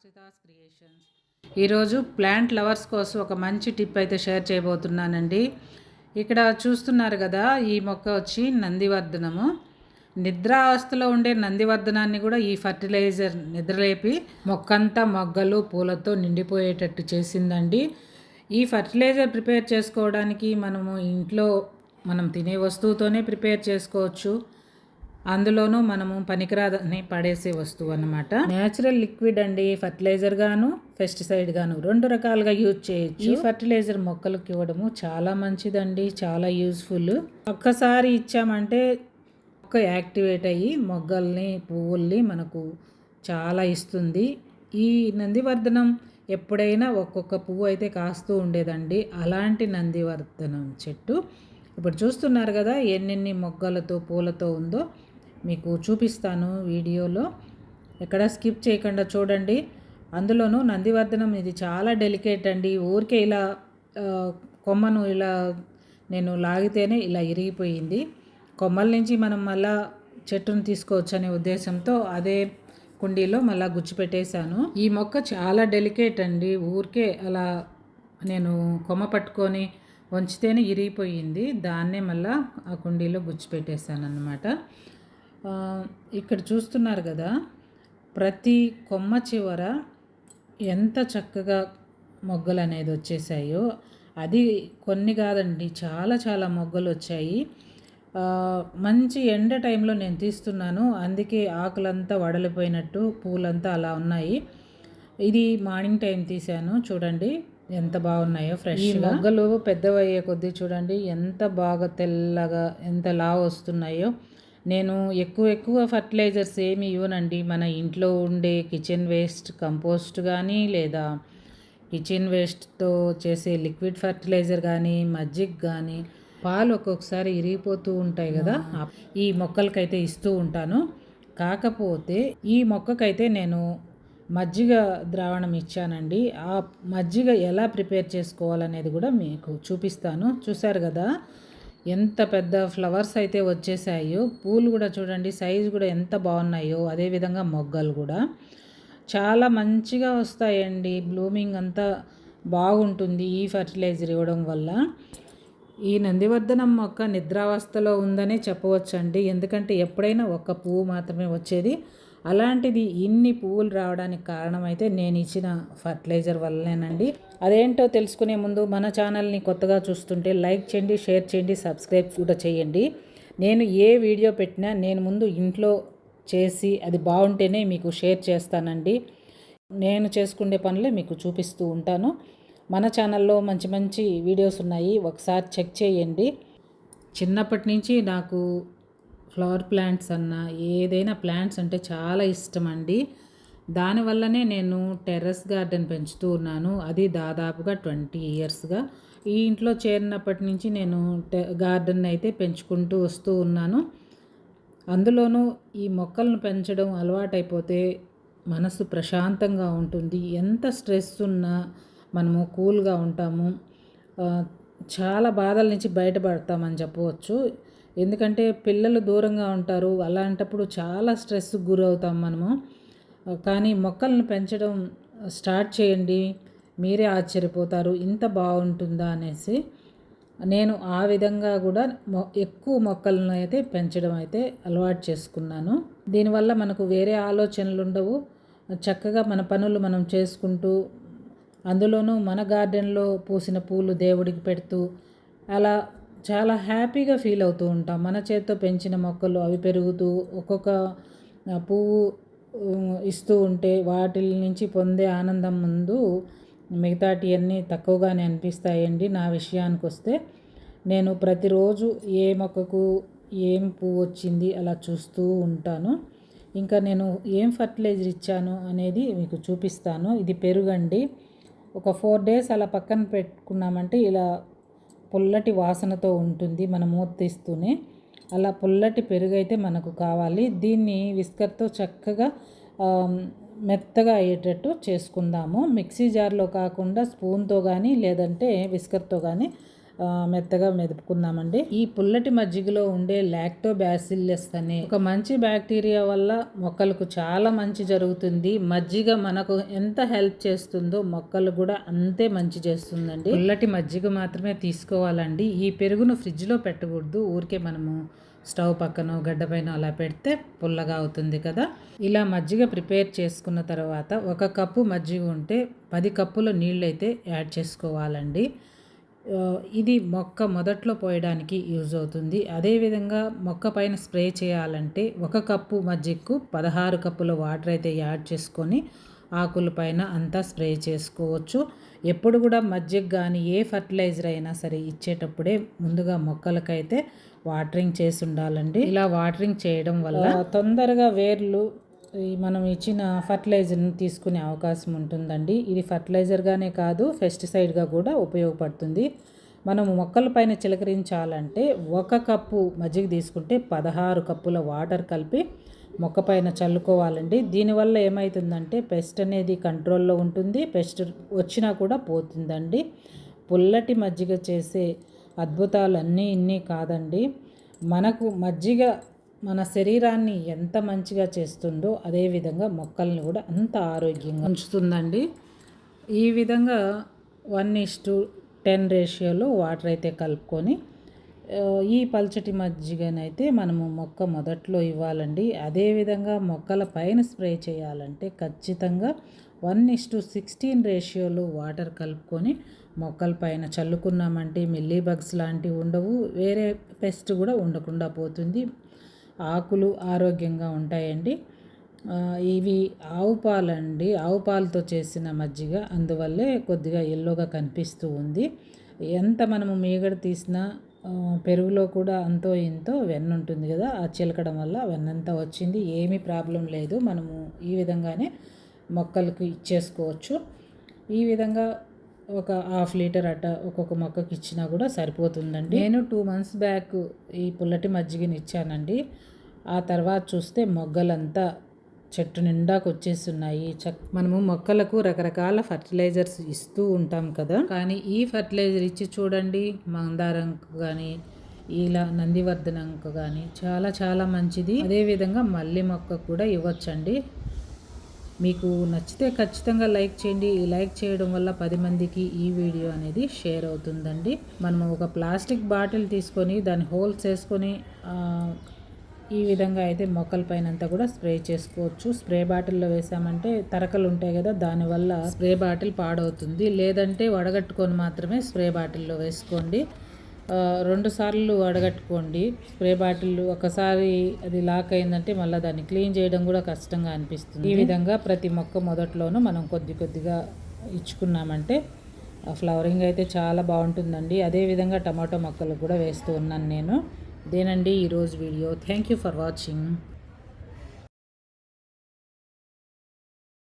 Ashrita's creations. ఈరోజు plant lovers కోసం ఒక మంచి టిప్ అయితే షేర్ చేయబోతున్నానండి. ఇక్కడ చూస్తున్నారు కదా ఈ మొక్క వచ్చి నందివర్ధనము. నిద్రావస్థలో ఉండే నందివర్ధనాన్ని కూడా ఈ ఫర్టిలైజర్ నిద్రలేపి మొక్కంతా మొగ్గలు పూలతో నిండిపోయేటట్టు చేసిందండి. ఈ ఫర్టిలైజర్ ప్రిపేర్ చేసుకోవడానికి మనము ఇంట్లో మనం తినే వస్తువుతోనే ప్రిపేర్ చేసుకోవచ్చు. అందులోనూ మనము పనికిరాదని పడేసే వస్తువు అనమాట న్యాచురల్ లిక్విడ్ అండి ఫర్టిలైజర్ గాను పెస్టిసైడ్ గాను రెండు రకాలుగా యూజ్ చేయొచ్చు. ఈ ఫర్టిలైజర్ మొక్కలకు ఇవ్వడము చాలా మంచిదండి చాలా యూస్ఫుల్ ఒక్కసారి ఇచ్చామంటే మొక్క యాక్టివేట్ అయ్యి మొగ్గల్ని పువ్వుల్ని మనకు చాలా ఇస్తుంది. ఈ నందివర్ధనం ఎప్పుడైనా ఒక్కొక్క పువ్వు అయితే కాస్తూ ఉండేదండి. అలాంటి నందివర్ధనం చెట్టు. ఇప్పుడు చూస్తున్నారు కదా ఎన్నెన్ని మొగ్గలతో పూలతో ఉందో మీకు చూపిస్తాను వీడియోలో. ఎక్కడ స్కిప్ చేయకుండా చూడండి. అందులోనూ నందివర్ధనం ఇది చాలా డెలికేట్ అండి. ఊరికే ఇలా కొమ్మను ఇలా నేను లాగితేనే ఇలా ఇరిగిపోయింది. కొమ్మల నుంచి మనం మళ్ళా చెట్టును తీసుకోవచ్చు అనే ఉద్దేశంతో అదే కుండీలో మళ్ళీ గుచ్చిపెట్టేశాను. ఈ మొక్క చాలా డెలికేట్ అండి. ఊరికే అలా నేను కొమ్మ పట్టుకొని వంచితేనే ఇరిగిపోయింది. దాన్నే మళ్ళీ ఆ కుండీలో గుచ్చిపెట్టేశాను అనమాట ఇక్కడ చూస్తున్నారు కదా ప్రతి కొమ్మ చివర ఎంత చక్కగా మొగ్గలు అనేది వచ్చేసాయో అది కొన్ని కాదండి చాలా చాలా మొగ్గలు వచ్చాయి. మంచి ఎండ టైంలో నేను తీస్తున్నాను అందుకే ఆకులంతా వడలిపోయినట్టు పూలంతా అలా ఉన్నాయి. ఇది మార్నింగ్ టైం తీశాను చూడండి ఎంత బాగున్నాయో ఫ్రెష్ మొగ్గలు పెద్దవయ్యే కొద్దీ చూడండి ఎంత బాగా తెల్లగా ఎంత లావు వస్తున్నాయో. నేను ఎక్కువ ఎక్కువ ఫర్టిలైజర్స్ ఏమి ఇవ్వనండి. మన ఇంట్లో ఉండే కిచెన్ వేస్ట్ కంపోస్ట్ కానీ లేదా కిచెన్ వేస్ట్తో చేసే లిక్విడ్ ఫర్టిలైజర్ కానీ మజ్జిగ్ కానీ పాలు ఒక్కొక్కసారి ఇరిగిపోతూ ఉంటాయి కదా. ఈ మొక్కలకైతే ఇస్తూ ఉంటాను. కాకపోతే ఈ మొక్కకైతే నేను మజ్జిగ ద్రావణం ఇచ్చానండి. ఆ మజ్జిగ ఎలా ప్రిపేర్ చేసుకోవాలనేది కూడా మీకు చూపిస్తాను. చూసారు కదా? ఎంత పెద్ద ఫ్లవర్స్ అయితే వచ్చేసాయో పూలు కూడా చూడండి సైజు కూడా ఎంత బాగున్నాయో అదేవిధంగా మొగ్గలు కూడా. చాలా మంచిగా వస్తాయండి. బ్లూమింగ్ అంతా బాగుంటుంది ఈ ఫర్టిలైజర్ ఇవ్వడం వల్ల. ఈ నందివర్ధనం మొక్క నిద్రావస్థలో ఉందనే చెప్పవచ్చండి. ఎందుకంటే ఎప్పుడైనా ఒక్క పువ్వు మాత్రమే వచ్చేది. అలాంటిది ఇన్ని పువ్వులు రావడానికి కారణమైతే నేను ఇచ్చిన ఫర్టిలైజర్ వల్లనేనండి. అదేంటో తెలుసుకునే ముందు మన ఛానల్ని కొత్తగా చూస్తుంటే లైక్ చేయండి షేర్ చేయండి సబ్స్క్రైబ్ కూడా చేయండి. నేను ఏ వీడియో పెట్టినా నేను ముందు ఇంట్లో చేసి అది బాగుంటేనే మీకు షేర్ చేస్తానండి. నేను చేసుకునే పనులే మీకు చూపిస్తూ ఉంటాను. మన ఛానల్లో మంచి మంచి వీడియోస్ ఉన్నాయి. ఒకసారి చెక్ చేయండి. చిన్నప్పటి నుంచి నాకు ఫ్లవర్ ప్లాంట్స్ అన్న ఏదైనా ప్లాంట్స్ అంటే చాలా ఇష్టం అండి దానివల్లనే నేను టెర్రస్ గార్డెన్ పెంచుతూ ఉన్నాను. అది దాదాపుగా ట్వంటీ ఇయర్స్గా. ఈ ఇంట్లో చేరినప్పటి నుంచి నేను గార్డెన్ అయితే పెంచుకుంటూ వస్తూ ఉన్నాను. అందులోనూ ఈ మొక్కలను పెంచడం అలవాటైపోతే మనసు ప్రశాంతంగా ఉంటుంది. ఎంత స్ట్రెస్ ఉన్నా మనము కూల్గా ఉంటాము. చాలా బాధల నుంచి బయటపడతామని చెప్పవచ్చు. ఎందుకంటే పిల్లలు దూరంగా ఉంటారు అలాంటప్పుడు చాలా స్ట్రెస్ గురవుతాం మనము. కానీ మొక్కలను పెంచడం స్టార్ట్ చేయండి మీరే ఆశ్చర్యపోతారు ఇంత బాగుంటుందా అనేసి. నేను ఆ విధంగా కూడా ఎక్కువ మొక్కలను అయితే పెంచడం అయితే అలవాటు చేసుకున్నాను. దీనివల్ల మనకు వేరే ఆలోచనలు ఉండవు. చక్కగా మన పనులు మనం చేసుకుంటూ అందులోనూ మన గార్డెన్లో పూసిన పూలు దేవుడికి పెడుతూ అలా చాలా హ్యాపీగా ఫీల్ అవుతూ ఉంటాం. మన చేత్తో పెంచిన మొక్కలు అవి పెరుగుతూ ఒక్కొక్క పువ్వు ఇస్తూ ఉంటే వాటి నుంచి పొందే ఆనందం ముందు మిగతాటి అన్నీ తక్కువగానే అనిపిస్తాయండి నా విషయానికి వస్తే. నేను ప్రతిరోజు ఏ మొక్కకు ఏం పువ్వు వచ్చింది అలా చూస్తూ ఉంటాను. ఇంకా నేను ఏం ఫర్టిలైజర్ ఇచ్చాను అనేది మీకు చూపిస్తాను. ఇది పెరుగండి. ఒక ఫోర్ డేస్ అలా పక్కన పెట్టుకున్నామంటే ఇలా పుల్లటి వాసనతో ఉంటుంది మనం మూత తీస్తూనే అలా పుల్లటి పెరుగు అయితే మనకు కావాలి. దీన్ని విస్కర్తో చక్కగా మెత్తగా అయ్యేటట్టు చేసుకుందాము. మిక్సీ జార్లో కాకుండా స్పూన్తో కానీ లేదంటే విస్కర్తో కానీ మెత్తగా మెదుపుకుందామండి. ఈ పుల్లటి మజ్జిగలో ఉండే లాక్టోబాసిల్లస్ అనే ఒక మంచి బ్యాక్టీరియా వల్ల మొక్కలకు చాలా మంచి జరుగుతుంది. మజ్జిగ మనకు ఎంత హెల్ప్ చేస్తుందో మొక్కలు కూడా అంతే మంచి చేస్తుందండి. పుల్లటి మజ్జిగ మాత్రమే తీసుకోవాలండి. ఈ పెరుగును ఫ్రిడ్జ్లో పెట్టకూడదు. ఊరికే మనము స్టవ్ పక్కన గడ్డ పైన అలా పెడితే పుల్లగా అవుతుంది కదా. ఇలా మజ్జిగ ప్రిపేర్ చేసుకున్న తర్వాత ఒక కప్పు మజ్జిగ ఉంటే పది కప్పుల నీళ్ళు అయితే యాడ్ చేసుకోవాలండి. ఇది మొక్క మొదట్లో పోయడానికి యూజ్ అవుతుంది. అదేవిధంగా మొక్క పైన స్ప్రే చేయాలంటే ఒక కప్పు మజ్జిగకు పదహారు కప్పుల వాటర్ అయితే యాడ్ చేసుకొని ఆకుల పైన అంతా స్ప్రే చేసుకోవచ్చు. ఎప్పుడు కూడా మజ్జిగ కానీ ఏ ఫర్టిలైజర్ అయినా సరే ఇచ్చేటప్పుడే ముందుగా మొక్కలకైతే వాటరింగ్ చేసి ఉండాలండి. ఇలా వాటరింగ్ చేయడం వల్ల తొందరగా వేర్లు మనం ఇచ్చిన ఫర్టిలైజర్ని తీసుకునే అవకాశం ఉంటుందండి. ఇది ఫర్టిలైజర్గానే కాదు పెస్టిసైడ్గా కూడా ఉపయోగపడుతుంది. మనం మొక్కల పైన చిలకరించాలంటే ఒక కప్పు మజ్జిగ తీసుకుంటే పదహారు కప్పుల వాటర్ కలిపి మొక్క పైన చల్లుకోవాలండి. దీనివల్ల ఏమవుతుందంటే పెస్ట్ అనేది కంట్రోల్లో ఉంటుంది పెస్ట్ వచ్చినా కూడా పోతుందండి. పుల్లటి మజ్జిగ చేసే అద్భుతాలు అన్నీ ఇన్ని కాదండి. మనకు మజ్జిగ మన శరీరాన్ని ఎంత మంచిగా చేస్తుందో అదేవిధంగా మొక్కల్ని కూడా అంత ఆరోగ్యంగా ఉంచుతుందండి. ఈ విధంగా వన్ ఇస్ టు టెన్ రేషియోలో వాటర్ అయితే కలుపుకొని ఈ పల్చటి మజ్జిగనైతే మనము మొక్క మొదట్లో ఇవ్వాలండి. అదేవిధంగా మొక్కల పైన స్ప్రే చేయాలంటే ఖచ్చితంగా వన్ ఇస్ టు సిక్స్టీన్ రేషియోలో వాటర్ కలుపుకొని మొక్కల పైన చల్లుకున్నామంటే మిల్లీ బగ్స్ లాంటివి ఉండవు వేరే పెస్ట్ కూడా ఉండకుండా పోతుంది. ఆకులు ఆరోగ్యంగా ఉంటాయండి. ఇవి ఆవు పాలండి. ఆవు పాలతో చేసిన మజ్జిగ అందువల్లే కొద్దిగా ఎల్లోగా కనిపిస్తూ ఉంది. ఎంత మనము మీగడ తీసినా పెరుగులో కూడా అంతో ఇంతో వెన్న ఉంటుంది కదా ఆ చిలకడం వల్ల వెన్నంతా వచ్చింది. ఏమీ ప్రాబ్లం లేదు. మనము ఈ విధంగానే మొక్కలకు ఇచ్చేసుకోవచ్చు. ఈ విధంగా ఒక హాఫ్ లీటర్ అట్ట ఒక్కొక్క మొక్కకి ఇచ్చినా కూడా సరిపోతుందండి. నేను టూ మంత్స్ బ్యాక్ ఈ పుల్లటి మజ్జిగని ఇచ్చానండి. ఆ తర్వాత చూస్తే మొగ్గలంతా చెట్టు నిండాకు వచ్చేస్తున్నాయి. చక్ మనము మొక్కలకు రకరకాల ఫర్టిలైజర్స్ ఇస్తూ ఉంటాం కదా. కానీ ఈ ఫర్టిలైజర్ ఇచ్చి చూడండి మందారంకు కానీ ఇలా నందివర్ధనంకు కానీ చాలా చాలా మంచిది. అదేవిధంగా మల్లి మొక్క కూడా ఇవ్వచ్చండి. మీకు నచ్చితే ఖచ్చితంగా లైక్ చేయండి. ఈ లైక్ చేయడం వల్ల పది మందికి ఈ వీడియో అనేది షేర్ అవుతుందండి. మనం ఒక ప్లాస్టిక్ బాటిల్ తీసుకొని దాన్ని హోల్స్ వేసుకొని ఈ విధంగా అయితే మొక్కల పైన అంతా కూడా స్ప్రే చేసుకోవచ్చు. స్ప్రే బాటిల్లో వేసామంటే తరకలు ఉంటాయి కదా దానివల్ల స్ప్రే బాటిల్ పాడవుతుంది. లేదంటే వడగట్టుకొని మాత్రమే స్ప్రే బాటిల్లో వేసుకోండి. రెండుసార్లు రెండు సార్లు వడగట్టుకోండి స్ప్రే బాటిల్ ఒకసారి అది లాక్ అయిందంటే మళ్ళీ దాన్ని క్లీన్ చేయడం కూడా కష్టంగా అనిపిస్తుంది. ఈ విధంగా ప్రతి మొక్క మొదట్లోనూ మనం కొద్ది కొద్దిగా ఇచ్చుకున్నామంటే ఆ ఫ్లవరింగ్ అయితే చాలా బాగుంటుందండి. అదేవిధంగా టమాటో మొక్కలు కూడా వేస్తూ ఉన్నాను నేను. ఇదేనండి ఈరోజు video. Thank you for watching.